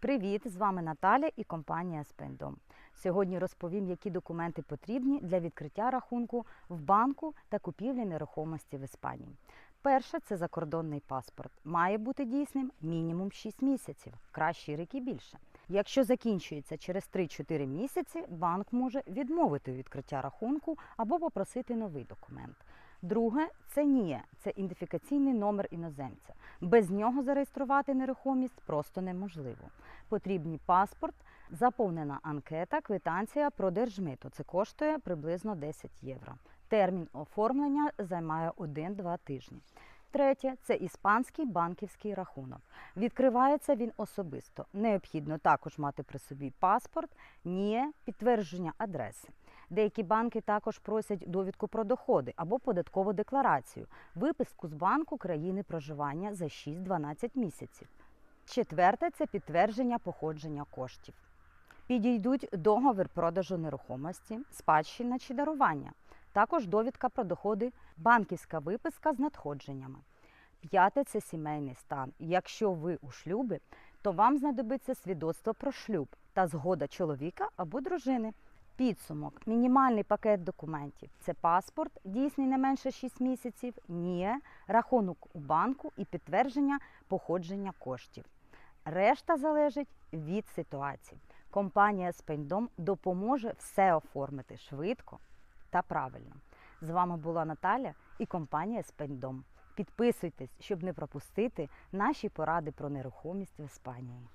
Привіт! З вами Наталя і компанія Спендом. Сьогодні розповім, які документи потрібні для відкриття рахунку в банку та купівлі нерухомості в Іспанії. Перше це закордонний паспорт. Має бути дійсним мінімум 6 місяців, кращий рік і більше. Якщо закінчується через 3-4 місяці, банк може відмовити відкриття рахунку або попросити новий документ. Друге це НІЕ, це ідентифікаційний номер іноземця. Без нього зареєструвати нерухомість просто неможливо. Потрібні паспорт, заповнена анкета, квитанція про держмито. Це коштує приблизно 10 євро. Термін оформлення займає 1-2 тижні. Третє це іспанський банківський рахунок. Відкривається він особисто. Необхідно також мати при собі паспорт, НІЕ, підтвердження адреси. Деякі банки також просять довідку про доходи або податкову декларацію, виписку з банку країни проживання за 6-12 місяців. Четверте це підтвердження походження коштів. Підійдуть договір продажу нерухомості, спадщина чи дарування. Також довідка про доходи, банківська виписка з надходженнями. П'яте це сімейний стан. Якщо ви у шлюбі, то вам знадобиться свідоцтво про шлюб та згода чоловіка або дружини. Підсумок, мінімальний пакет документів це паспорт, дійсний не менше 6 місяців, НІЕ, рахунок у банку і підтвердження походження коштів. Решта залежить від ситуації. Компанія Спендом допоможе все оформити швидко та правильно. З вами була Наталя і компанія Спендом. Підписуйтесь, щоб не пропустити наші поради про нерухомість в Іспанії.